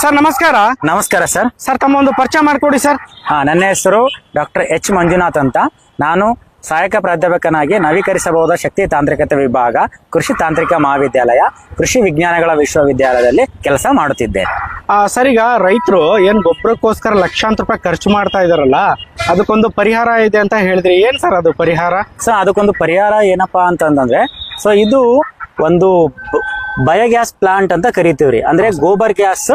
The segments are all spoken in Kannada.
ಸರ್ ನಮಸ್ಕಾರ. ನಮಸ್ಕಾರ ಸರ್. ಸರ್ ತಮ್ಮ ಒಂದು ಪರಿಚಯ ಮಾಡಿಕೊಡಿ ಸರ್. ಹಾ ನನ್ನ ಹೆಸರು ಡಾಕ್ಟರ್ ಎಚ್ ಮಂಜುನಾಥ್ ಅಂತ. ನಾನು ಸಹಾಯಕ ಪ್ರಾಧ್ಯಾಪಕನಾಗಿ ನವೀಕರಿಸಬಹುದಾದ ಶಕ್ತಿ ತಾಂತ್ರಿಕತೆ ವಿಭಾಗ ಕೃಷಿ ತಾಂತ್ರಿಕ ಮಹಾವಿದ್ಯಾಲಯ ಕೃಷಿ ವಿಜ್ಞಾನಗಳ ವಿಶ್ವವಿದ್ಯಾಲಯದಲ್ಲಿ ಕೆಲಸ ಮಾಡುತ್ತಿದ್ದೇನೆ. ಆ, ಸರ್ ಈಗ ರೈತರು ಏನ್ ಗೊಬ್ಬರಕ್ಕೋಸ್ಕರ ಲಕ್ಷಾಂತರ ರೂಪಾಯಿ ಖರ್ಚು ಮಾಡ್ತಾ ಇದಾರಲ್ಲ ಅದಕ್ಕೊಂದು ಪರಿಹಾರ ಇದೆ ಅಂತ ಹೇಳಿದ್ರಿ. ಏನ್ ಸರ್ ಅದು ಪರಿಹಾರ? ಸೊ ಅದಕ್ಕೊಂದು ಪರಿಹಾರ ಏನಪ್ಪಾ ಅಂತಂದ್ರೆ ಸೊ ಇದು ಒಂದು ಬಯೋಗ್ಯಾಸ್ ಪ್ಲಾಂಟ್ ಅಂತ ಕರಿತೀವ್ರಿ. ಅಂದ್ರೆ ಗೋಬರ್ ಗ್ಯಾಸ್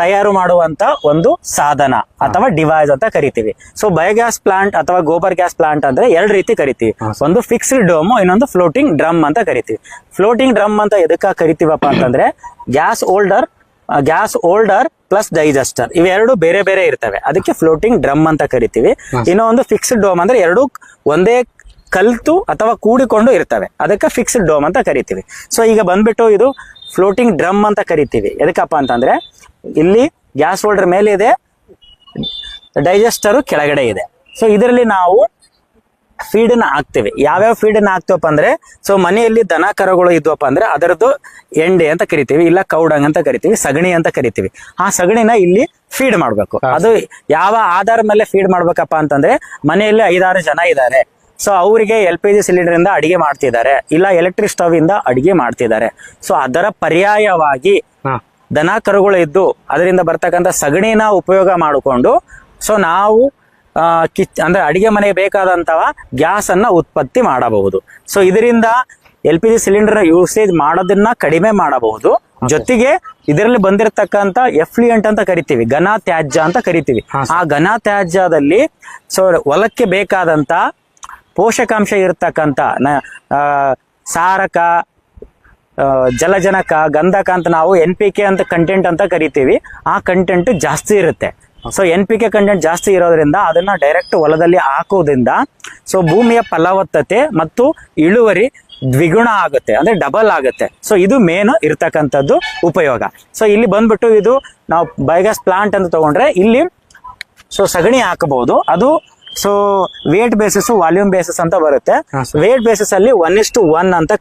ತಯಾರು ಮಾಡುವಂತ ಒಂದು ಸಾಧನ ಅಥವಾ ಡಿವೈಸ್ ಅಂತ ಕರಿತೀವಿ. ಸೊ ಬಯೋಗ್ಯಾಸ್ ಪ್ಲಾಂಟ್ ಅಥವಾ ಗೋಬರ್ ಗ್ಯಾಸ್ ಪ್ಲಾಂಟ್ ಅಂದ್ರೆ ಎರಡು ರೀತಿ ಕರಿತೀವಿ. ಒಂದು ಫಿಕ್ಸ್ಡ್ ಡೋಮ್ ಇನ್ನೊಂದು ಫ್ಲೋಟಿಂಗ್ ಡ್ರಮ್ ಅಂತ ಕರಿತೀವಿ. ಫ್ಲೋಟಿಂಗ್ ಡ್ರಮ್ ಅಂತ ಎದಕ್ಕ ಕರಿತೀವಪ್ಪ ಅಂತಂದ್ರೆ gas holder gas holder plus digester ಇವೆರಡು ಬೇರೆ ಬೇರೆ ಇರ್ತವೆ. ಅದಕ್ಕೆ ಫ್ಲೋಟಿಂಗ್ ಡ್ರಮ್ ಅಂತ ಕರಿತೀವಿ. ಇನ್ನೊಂದು ಫಿಕ್ಸ್ಡ್ ಡೋಮ್ ಅಂದ್ರೆ ಎರಡು ಒಂದೇ ಕಲ್ತು ಅಥವಾ ಕೂಡಿಕೊಂಡು ಇರ್ತವೆ. ಅದಕ್ಕೆ ಫಿಕ್ಸ್ಡ್ ಡೋಮ್ ಅಂತ ಕರಿತೀವಿ. ಸೊ ಈಗ ಬಂದ್ಬಿಟ್ಟು ಇದು ಫ್ಲೋಟಿಂಗ್ ಡ್ರಮ್ ಅಂತ ಕರಿತೀವಿ. ಎದಕ್ಕಪ್ಪ ಅಂತಂದ್ರೆ ಇಲ್ಲಿ ಗ್ಯಾಸ್ ಹೋಲ್ಡರ್ ಮೇಲೆ ಇದೆ ಡೈಜೆಸ್ಟರು ಕೆಳಗಡೆ ಇದೆ. ಸೊ ಇದರಲ್ಲಿ ನಾವು ಫೀಡನ್ನ ಹಾಕ್ತೇವೆ. ಯಾವ್ಯಾವ ಫೀಡನ್ನ ಹಾಕ್ತೀವಪ್ಪ ಅಂದ್ರೆ ಸೊ ಮನೆಯಲ್ಲಿ ದನ ಕರುಗಳು ಇದ್ವಪ್ಪ ಅಂದ್ರೆ ಅದರದ್ದು ಎಂಡೆ ಅಂತ ಕರಿತೀವಿ ಇಲ್ಲ ಕೌಡಂಗ್ ಅಂತ ಕರಿತೀವಿ ಸಗಣಿ ಅಂತ ಕರಿತೀವಿ. ಆ ಸಗಣಿನ ಇಲ್ಲಿ ಫೀಡ್ ಮಾಡಬೇಕು. ಅದು ಯಾವ ಆಧಾರ ಮೇಲೆ ಫೀಡ್ ಮಾಡ್ಬೇಕಪ್ಪ ಅಂತಂದ್ರೆ ಮನೆಯಲ್ಲಿ ಐದಾರು ಜನ ಇದ್ದಾರೆ. ಸೊ ಅವರಿಗೆ ಎಲ್ ಪಿ ಜಿ ಸಿಲಿಂಡರ್ ಇಂದ ಅಡಿಗೆ ಮಾಡ್ತಿದ್ದಾರೆ. ಇಲ್ಲ ಎಲೆಕ್ಟ್ರಿಕ್ ಸ್ಟವ್ ಇಂದ ಅಡಿಗೆ ಮಾಡ್ತಿದ್ದಾರೆ. ಸೊ ಅದರ ಪರ್ಯಾಯವಾಗಿ ದನ ಕರುಗಳು ಇದ್ದು ಅದರಿಂದ ಬರ್ತಕ್ಕಂಥ ಸಗಣಿನ ಉಪಯೋಗ ಮಾಡಿಕೊಂಡು ಸೊ ನಾವು ಕಿಚ್ ಅಂದ್ರೆ ಅಡಿಗೆ ಮನೆಗೆ ಬೇಕಾದಂತಹ ಗ್ಯಾಸ್ ಅನ್ನ ಉತ್ಪತ್ತಿ ಮಾಡಬಹುದು. ಸೊ ಇದರಿಂದ L P G cylinder usage ಮಾಡೋದನ್ನ ಕಡಿಮೆ ಮಾಡಬಹುದು. ಜೊತೆಗೆ ಇದರಲ್ಲಿ ಬಂದಿರತಕ್ಕಂತ ಎಫ್ಲಿಯಂಟ್ ಅಂತ ಕರಿತೀವಿ ಘನ ತ್ಯಾಜ್ಯ ಅಂತ ಕರಿತೀವಿ. ಆ ಘನ ತ್ಯಾಜ್ಯದಲ್ಲಿ ಸೊ ಹೊಲಕ್ಕೆ ಬೇಕಾದಂತ ಪೋಷಕಾಂಶ ಇರತಕ್ಕಂಥ ನ- ಸಾರಕ ಜಲಜನಕ, ಗಂಧಕ ಅಂತ ನಾವು ಎನ್ ಪಿ ಕೆ ಅಂತ ಕಂಟೆಂಟ್ ಅಂತ ಕರಿತೀವಿ. ಆ ಕಂಟೆಂಟ್ ಜಾಸ್ತಿ ಇರುತ್ತೆ. So N P K content ಜಾಸ್ತಿ ಇರೋದ್ರಿಂದ ಅದನ್ನ ಡೈರೆಕ್ಟ್ ಹೊಲದಲ್ಲಿ ಹಾಕೋದ್ರಿಂದ ಸೊ ಭೂಮಿಯ ಫಲವತ್ತತೆ ಮತ್ತು ಇಳುವರಿ ದ್ವಿಗುಣ ಆಗುತ್ತೆ. ಅಂದ್ರೆ ಡಬಲ್ ಆಗುತ್ತೆ. ಸೊ ಇದು ಮೇನ್ ಇರ್ತಕ್ಕಂಥದ್ದು ಉಪಯೋಗ. ಸೊ ಇಲ್ಲಿ ಬಂದ್ಬಿಟ್ಟು ಇದು ನಾವು ಬಯೋಗ್ಯಾಸ್ ಪ್ಲಾಂಟ್ ಅಂತ ತಗೊಂಡ್ರೆ ಇಲ್ಲಿ ಸೊ ಸಗಣಿ ಹಾಕಬಹುದು. ಅದು so weight basis volume basis ಅಂತ ಬರುತ್ತೆ. ವೇಟ್ ಬೇಸಿಸ್ ಅಲ್ಲಿ ಒನ್ ಇಷ್ಟು ಒನ್ ಅಂತ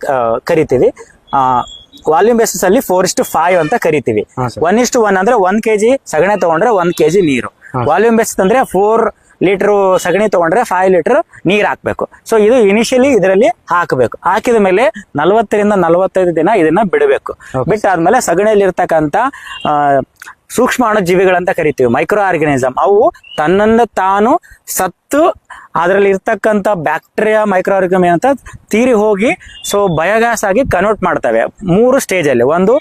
ಕರಿತೀವಿ. ವಾಲ್ಯೂಮ್ ಬೇಸಿಸ್ ಅಲ್ಲಿ ಫೋರ್ ಇಷ್ಟು ಫೈವ್ ಅಂತ ಕರಿತೀವಿ. ಒನ್ ಇಷ್ಟು ಒನ್ ಅಂದ್ರೆ ಒಂದ್ ಕೆಜಿ ಸಗಣಿ ತಗೊಂಡ್ರೆ ಒಂದ್ ಕೆಜಿ ನೀರು. ವಾಲ್ಯೂಮ್ ಬೇಸಿಸ್ ಅಂದ್ರೆ ಫೋರ್ ಲೀಟರ್ ಸಗಣಿ ತಗೊಂಡ್ರೆ ಫೈವ್ ಲೀಟರ್ ನೀರ್ ಹಾಕ್ಬೇಕು. ಸೊ ಇದು ಇನಿಷಿಯಲಿ ಇದರಲ್ಲಿ ಹಾಕಬೇಕು. ಹಾಕಿದ ಮೇಲೆ ನಲವತ್ತರಿಂದ ನಲವತ್ತೈದು ದಿನ ಇದನ್ನ ಬಿಡಬೇಕು. ಬಿಟ್ಟಾದ್ಮೇಲೆ ಸಗಣಿಯಲ್ಲಿ ಇರ್ತಕ್ಕಂಥ ಆ, ಅಣುಜೀವಿಗಳಂತ ಜೀವಿಗಳಂತ ಕರಿತೀವಿ ಮೈಕ್ರೋ ಆರ್ಗನಿಸಮ್ ಅವು ತನ್ನನ್ನ ತಾನು ಸತ್ತು ಅದರಲ್ಲಿ ಇರ್ತಕ್ಕಂಥ ಬ್ಯಾಕ್ಟೀರಿಯಾ ಮೈಕ್ರೋ ಆರ್ಗನಿಸಮ್ ಅಂತ ತೀರಿ ಹೋಗಿ ಸೊ ಬಯೋಗ್ಯಾಸ್ ಆಗಿ ಕನ್ವರ್ಟ್ ಮಾಡ್ತವೆ. ಮೂರು ಸ್ಟೇಜಲ್ಲಿ ಒಂದು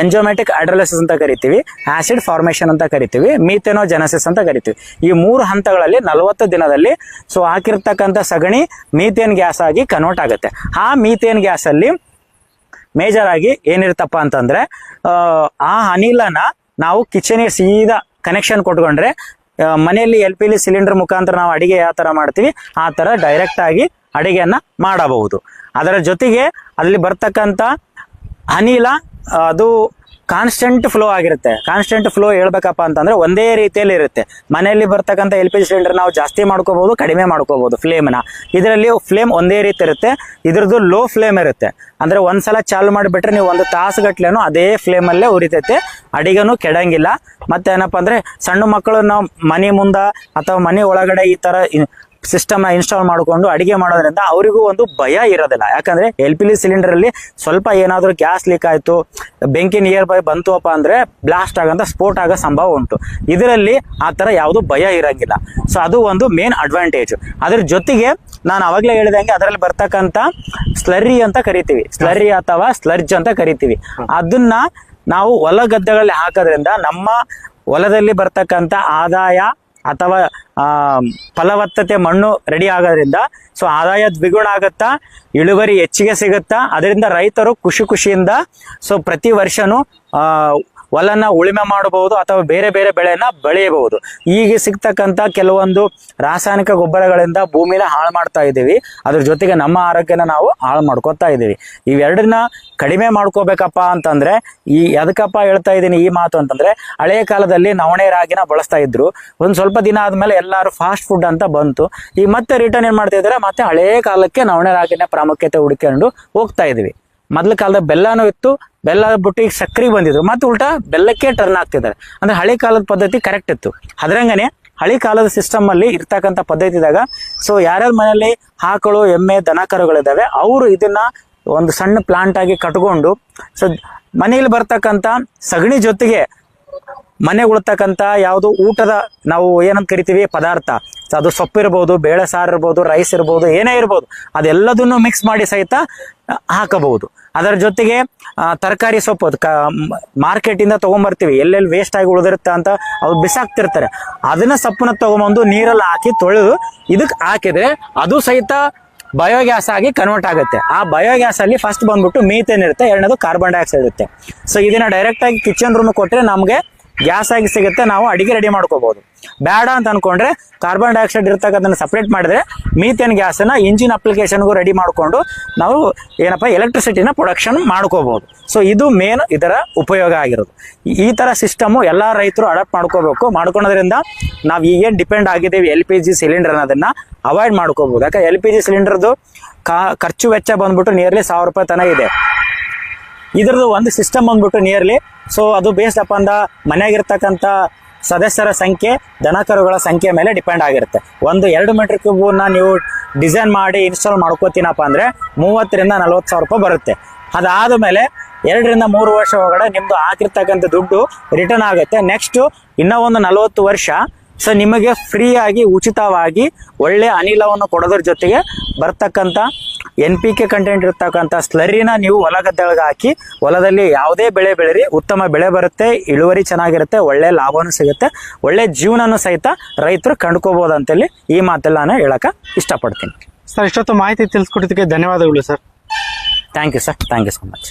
ಎಂಜೋಮ್ಯಾಟಿಕ್ ಅಡ್ರಲಸಿಸ್ ಅಂತ ಕರಿತೀವಿ ಆಸಿಡ್ ಫಾರ್ಮೇಷನ್ ಅಂತ ಕರಿತೀವಿ ಮೀಥೆನೋಜೆನಸಿಸ್ ಅಂತ ಕರಿತೀವಿ. ಈ ಮೂರು ಹಂತಗಳಲ್ಲಿ ನಲವತ್ತು ದಿನದಲ್ಲಿ ಸೊ ಹಾಕಿರ್ತಕ್ಕಂಥ ಸಗಣಿ ಮೀಥೇನ್ ಗ್ಯಾಸ್ ಆಗಿ ಕನ್ವರ್ಟ್ ಆಗುತ್ತೆ. ಆ ಮೀಥೇನ್ ಗ್ಯಾಸಲ್ಲಿ ಮೇಜರ್ ಆಗಿ ಏನಿರ್ತಪ್ಪ ಅಂತಂದ್ರೆ ಆ ಅನಿಲನ ನಾವು ಕಿಚನಿಗೆ ಸೀದಾ ಕನೆಕ್ಷನ್ ಕೊಟ್ಕೊಂಡ್ರೆ ಮನೆಯಲ್ಲಿ ಎಲ್ ಪಿ ಜಿ ಸಿಲಿಂಡರ್ ಮುಖಾಂತರ ನಾವು ಅಡಿಗೆ ಯಾವ ತರ ಮಾಡ್ತೀವಿ, ಆ ತರ ಡೈರೆಕ್ಟ್ ಆಗಿ ಅಡಿಗೆಯನ್ನ ಮಾಡಬಹುದು. ಅದರ ಜೊತೆಗೆ ಅಲ್ಲಿ ಬರ್ತಕ್ಕಂಥ ಅನಿಲ, ಅದು ಕಾನ್ಸ್ಟೆಂಟ್ ಫ್ಲೋ ಆಗಿರುತ್ತೆ. ಕಾನ್ಸ್ಟೆಂಟ್ ಫ್ಲೋ ಹೇಳ್ಬೇಕಪ್ಪ ಅಂತಂದ್ರೆ ಒಂದೇ ರೀತಿಯಲ್ಲಿ ಇರುತ್ತೆ. ಮನೆಯಲ್ಲಿ ಬರ್ತಕ್ಕಂಥ ಎಲ್ ಪಿ ಜಿ ಸಿಲಿಂಡರ್ ನಾವು ಜಾಸ್ತಿ ಮಾಡ್ಕೋಬಹುದು, ಕಡಿಮೆ ಮಾಡ್ಕೋಬಹುದು ಫ್ಲೇಮ್ನ ಇದರಲ್ಲಿ ಫ್ಲೇಮ್ ಒಂದೇ ರೀತಿ ಇರುತ್ತೆ. ಇದ್ರದ್ದು ಲೋ ಫ್ಲೇಮ್ ಇರುತ್ತೆ. ಅಂದ್ರೆ ಒಂದ್ಸಲ ಚಾಲು ಮಾಡಿಬಿಟ್ರೆ ನೀವು ಒಂದು ತಾಸು ತಾಸುಗಟ್ಲೆನೂ ಅದೇ ಫ್ಲೇಮಲ್ಲೇ ಉರಿತೈತೆ. ಅಡಿಗೆನೂ ಕೆಡಂಗಿಲ್ಲ. ಮತ್ತೆ ಏನಪ್ಪಾ ಅಂದ್ರೆ ಸಣ್ಣ ಮಕ್ಕಳು ನಾವು ಮನೆ ಮುಂದ ಅಥವಾ ಮನೆ ಒಳಗಡೆ ಈ ತರ ಸಿಸ್ಟಮ್ ಇನ್ಸ್ಟಾಲ್ ಮಾಡಿಕೊಂಡು ಅಡಿಗೆ ಮಾಡೋದ್ರಿಂದ ಅವರಿಗೂ ಒಂದು ಭಯ ಇರೋದಿಲ್ಲ. ಯಾಕಂದ್ರೆ ಎಲ್ ಪಿ ಜಿ ಸಿಲಿಂಡರ್ ಅಲ್ಲಿ ಸ್ವಲ್ಪ ಏನಾದರೂ ಗ್ಯಾಸ್ ಲೀಕ್ ಆಯಿತು, ಬೆಂಕಿ ನಿಯರ್ ಬೈ ಬಂತುವಪ್ಪ ಅಂದ್ರೆ ಬ್ಲಾಸ್ಟ್ ಆಗಂತ ಸ್ಫೋಟ ಆಗೋ ಸಂಭವ ಉಂಟು. ಇದರಲ್ಲಿ ಆ ಥರ ಯಾವುದು ಭಯ ಇರಂಗಿಲ್ಲ. ಸೊ ಅದು ಒಂದು ಮೇನ್ ಅಡ್ವಾಂಟೇಜ್ ಅದ್ರ ಜೊತೆಗೆ ನಾನು ಅವಾಗಲೇ ಹೇಳಿದಂಗೆ ಅದರಲ್ಲಿ ಬರ್ತಕ್ಕಂಥ ಸ್ಲರ್ರಿ ಅಂತ ಕರಿತೀವಿ. ಸ್ಲರಿ ಅಥವಾ ಸ್ಲರ್ಜ್ ಅಂತ ಕರಿತೀವಿ. ಅದನ್ನ ನಾವು ಹೊಲ ಗದ್ದೆಗಳಲ್ಲಿ ಹಾಕೋದ್ರಿಂದ ನಮ್ಮ ಹೊಲದಲ್ಲಿ ಬರ್ತಕ್ಕಂಥ ಆದಾಯ ಅಥವಾ ಫಲವತ್ತತೆ ಮಣ್ಣು ರೆಡಿ ಆಗೋದ್ರಿಂದ ಸೊ ಆದಾಯ ದ್ವಿಗುಣ ಆಗುತ್ತಾ, ಇಳುವರಿ ಹೆಚ್ಚಿಗೆ ಸಿಗುತ್ತಾ, ಅದರಿಂದ ರೈತರು ಖುಷಿ ಖುಷಿಯಿಂದ ಸೊ ಪ್ರತಿ ವರ್ಷನೂ ಹೊಲನ ಉಳಿಮೆ ಮಾಡಬಹುದು ಅಥವಾ ಬೇರೆ ಬೇರೆ ಬೆಳೆಯನ್ನ ಬೆಳೆಯಬಹುದು. ಈಗ ಸಿಗ್ತಕ್ಕಂಥ ಕೆಲವೊಂದು ರಾಸಾಯನಿಕ ಗೊಬ್ಬರಗಳಿಂದ ಭೂಮಿನ ಹಾಳು ಮಾಡ್ತಾ ಇದ್ದೀವಿ. ಅದ್ರ ಜೊತೆಗೆ ನಮ್ಮ ಆರೋಗ್ಯನ ನಾವು ಹಾಳು ಮಾಡ್ಕೋತಾ ಇದ್ದೀವಿ. ಇವೆರಡನ್ನ ಕಡಿಮೆ ಮಾಡ್ಕೋಬೇಕಪ್ಪ ಅಂತಂದ್ರೆ, ಈ ಎದಕ್ಕಪ್ಪ ಹೇಳ್ತಾ ಇದ್ದೀನಿ ಈ ಮಾತು ಅಂತಂದ್ರೆ ಹಳೆಯ ಕಾಲದಲ್ಲಿ ನವಣೆ ರಾಗಿನ ಬಳಸ್ತಾ ಇದ್ರು. ಒಂದ್ ಸ್ವಲ್ಪ ದಿನ ಆದ್ಮೇಲೆ ಎಲ್ಲರೂ ಫಾಸ್ಟ್ ಫುಡ್ ಅಂತ ಬಂತು. ಈ ಮತ್ತೆ ರಿಟರ್ನ್ ಏನ್ ಮಾಡ್ತಾ ಇದಾರೆ ಮತ್ತೆ ಹಳೆಯ ಕಾಲಕ್ಕೆ ನವಣೆ ರಾಗಿನ ಪ್ರಾಮುಖ್ಯತೆ ಹುಡ್ಕೊಂಡು ಹೋಗ್ತಾ ಇದೀವಿ ಮೊದ್ಲ ಕಾಲದ ಬೆಲ್ಲನೂ ಇತ್ತು ಬೆಲ್ಲ ಬಿಟ್ಟು ಈಗ ಸಕ್ರೆ ಬಂದಿದ್ರು. ಮತ್ತೆ ಉಲ್ಟಾ ಬೆಲ್ಲಕ್ಕೆ ಟರ್ನ್ ಆಗ್ತಿದ್ದಾರೆ. ಅಂದ್ರೆ ಹಳೆ ಕಾಲದ ಪದ್ಧತಿ ಕರೆಕ್ಟ್ ಇತ್ತು. ಅದ್ರಂಗನೆ ಹಳೆ ಕಾಲದ ಸಿಸ್ಟಮ್ ಅಲ್ಲಿ ಇರ್ತಕ್ಕಂಥ ಪದ್ಧತಿದಾಗ ಸೊ ಯಾರ್ಯಾರ ಮನೆಯಲ್ಲಿ ಆಕಳು ಎಮ್ಮೆ, ದನ ಕರುಗಳಿದ್ದಾವೆ, ಅವರು ಇದನ್ನ ಒಂದು ಸಣ್ಣ ಪ್ಲಾಂಟ್ ಆಗಿ ಕಟ್ಕೊಂಡು ಸೊ ಮನೆಯಲ್ಲಿ ಬರ್ತಕ್ಕಂಥ ಸಗಣಿ ಜೊತೆಗೆ ಮನೆಗೆ ಉಳ್ತಕ್ಕಂಥ ಯಾವುದು ಊಟದ ನಾವು ಏನಂತ ಕರಿತೀವಿ ಪದಾರ್ಥ. ಅದು ಸೊಪ್ಪು ಇರ್ಬೋದು, ಬೇಳೆ ಸಾರು ಇರ್ಬೋದು ರೈಸ್ ಇರ್ಬೋದು, ಏನೇ ಇರ್ಬೋದು, ಅದೆಲ್ಲದನ್ನು ಮಿಕ್ಸ್ ಮಾಡಿ ಸಹಿತ ಹಾಕಬಹುದು. ಅದರ ಜೊತೆಗೆ ತರಕಾರಿ ಸೊಪ್ಪು ಅದು ಕ ಮಾರ್ಕೆಟಿಂದ ತೊಗೊಂಬರ್ತೀವಿ. ಎಲ್ಲೆಲ್ಲಿ ವೇಸ್ಟ್ ಆಗಿ ಉಳಿದಿರುತ್ತೆ ಅಂತ ಅವ್ರು ಬಿಸಾಕ್ತಿರ್ತಾರೆ. ಅದನ್ನ ಸೊಪ್ಪನ್ನ ತೊಗೊಂಬಂದು ನೀರಲ್ಲಿ ಹಾಕಿ ತೊಳೆದು ಇದಕ್ಕೆ ಹಾಕಿದ್ರೆ ಅದು ಸಹಿತ ಬಯೋಗ್ಯಾಸ್ ಆಗಿ ಕನ್ವರ್ಟ್ ಆಗುತ್ತೆ. ಆ ಬಯೋಗ್ಯಾಸ್ ಅಲ್ಲಿ ಫಸ್ಟ್ ಬಂದ್ಬಿಟ್ಟು ಮೀಥೇನ್ ಇರುತ್ತೆ, ಎರಡನೇದು ಕಾರ್ಬನ್ ಡೈಆಕ್ಸೈಡ್ ಇರುತ್ತೆ. ಸೊ ಇದನ್ನ ಡೈರೆಕ್ಟ್ ಆಗಿ ಕಿಚನ್ ರೂಮ್ ಕೊಟ್ಟರೆ ನಮಗೆ ಗ್ಯಾಸ್ ಆಗಿ ಸಿಗುತ್ತೆ, ನಾವು ಅಡಿಗೆ ರೆಡಿ ಮಾಡ್ಕೋಬಹುದು ಬೇಡ ಅಂತ ಅನ್ಕೊಂಡ್ರೆ ಕಾರ್ಬನ್ ಡೈಆಕ್ಸೈಡ್ ಇರ್ತಕ್ಕಂಥ ಸಪ್ರೇಟ್ ಮಾಡಿದ್ರೆ ಮೀಥೇನ್ ಗ್ಯಾಸನ್ನ ಇಂಜಿನ್ ಅಪ್ಲಿಕೇಶನ್ಗೂ ರೆಡಿ ಮಾಡಿಕೊಂಡು ನಾವು ಏನಪ್ಪ ಎಲೆಕ್ಟ್ರಿಸಿಟಿನ ಪ್ರೊಡಕ್ಷನ್ ಮಾಡ್ಕೋಬಹುದು ಸೊ ಇದು ಮೇನ್ ಇದರ ಉಪಯೋಗ ಆಗಿರೋದು. ಈ- ತರ ಸಿಸ್ಟಮು ಎಲ್ಲ ರೈತರು ಅಡಾಪ್ಟ್ ಮಾಡ್ಕೋಬೇಕು. ಮಾಡ್ಕೊಳೋದ್ರಿಂದ ನಾವು ಈಗೇನು ಡಿಪೆಂಡ್ ಆಗಿದ್ದೇವೆ ಎಲ್ ಪಿ ಜಿ ಸಿಲಿಂಡರ್ ಅನ್ನೋದನ್ನ ಅವಾಯ್ಡ್ ಮಾಡ್ಕೋಬಹುದು ಯಾಕೆ ಎಲ್ ಪಿ ಜಿ ಸಿಲಿಂಡರ್ದು ಖರ್ಚು ವೆಚ್ಚ ಬಂದ್ಬಿಟ್ಟು ನಿಯರ್ಲಿ ಸಾವಿರ ರೂಪಾಯಿ ತನಕ ಇದೆ. ಇದ್ರದ್ದು ಒಂದು ಸಿಸ್ಟಮ್ ಬಂದ್ಬಿಟ್ಟು ನಿಯರ್ಲಿ ಸೊ ಅದು ಬೇಸ್ಡ್ ಅಪ್ ಅಂದ ಮನೆಯಾಗಿರ್ತಕ್ಕಂಥ ಸದಸ್ಯರ ಸಂಖ್ಯೆ, ದನಕರುಗಳ ಸಂಖ್ಯೆ ಮೇಲೆ ಡಿಪೆಂಡ್ ಆಗಿರುತ್ತೆ. ಒಂದು ಎರಡು ಮೀಟರ್ ಕ್ಯೂಬ್ನ ನೀವು ಡಿಸೈನ್ ಮಾಡಿ ಇನ್ಸ್ಟಾಲ್ ಮಾಡ್ಕೋತೀನಪ್ಪ ಅಂದ್ರೆ ಮೂವತ್ತರಿಂದ ನಲ್ವತ್ತು ಸಾವಿರ ರೂಪಾಯಿ ಬರುತ್ತೆ. ಅದಾದ ಮೇಲೆ ಎರಡರಿಂದ ಮೂರು ವರ್ಷ ಒಳಗಡೆ ನಿಮ್ದು ಹಾಕಿರ್ತಕ್ಕಂಥ ದುಡ್ಡು ರಿಟರ್ನ್ ಆಗುತ್ತೆ. ನೆಕ್ಸ್ಟ್ ಇನ್ನೂ ಒಂದು ನಲವತ್ತು ವರ್ಷ ಸೊ ನಿಮಗೆ ಫ್ರೀಯಾಗಿ ಉಚಿತವಾಗಿ ಒಳ್ಳೆ ಅನಿಲವನ್ನು ಕೊಡೋದ್ರ ಜೊತೆಗೆ ಬರ್ತಕ್ಕಂಥ ಎನ್ ಪಿ ಕೆ ಕಂಟೆಂಟ್ ಇರ್ತಕ್ಕಂಥ ಸ್ಲರಿನ ನೀವು ಹೊಲ ಗದ್ದೆಗಳಿಗೆ ಹಾಕಿ ಹೊಲದಲ್ಲಿ ಯಾವುದೇ ಬೆಳೆ ಬೆಳೆರಿ ಉತ್ತಮ ಬೆಳೆ ಬರುತ್ತೆ ಇಳುವರಿ ಚೆನ್ನಾಗಿರುತ್ತೆ ಒಳ್ಳೆ ಲಾಭವೂ ಸಿಗುತ್ತೆ ಒಳ್ಳೆ ಜೀವನನೂ ಸಹಿತ ರೈತರು ಕಂಡ್ಕೋಬಹುದು ಅಂತೇಳಿ ಈ ಮಾತೆಲ್ಲ ನಾನು ಹೇಳಕ ಇಷ್ಟಪಡ್ತೀನಿ. ಸರ್ ಇಷ್ಟೊತ್ತು ಮಾಹಿತಿ ತಿಳಿಸ್ಕೊಟ್ಟಿದ್ದಕ್ಕೆ ಧನ್ಯವಾದಗಳು sir. Thank you sir thank you so much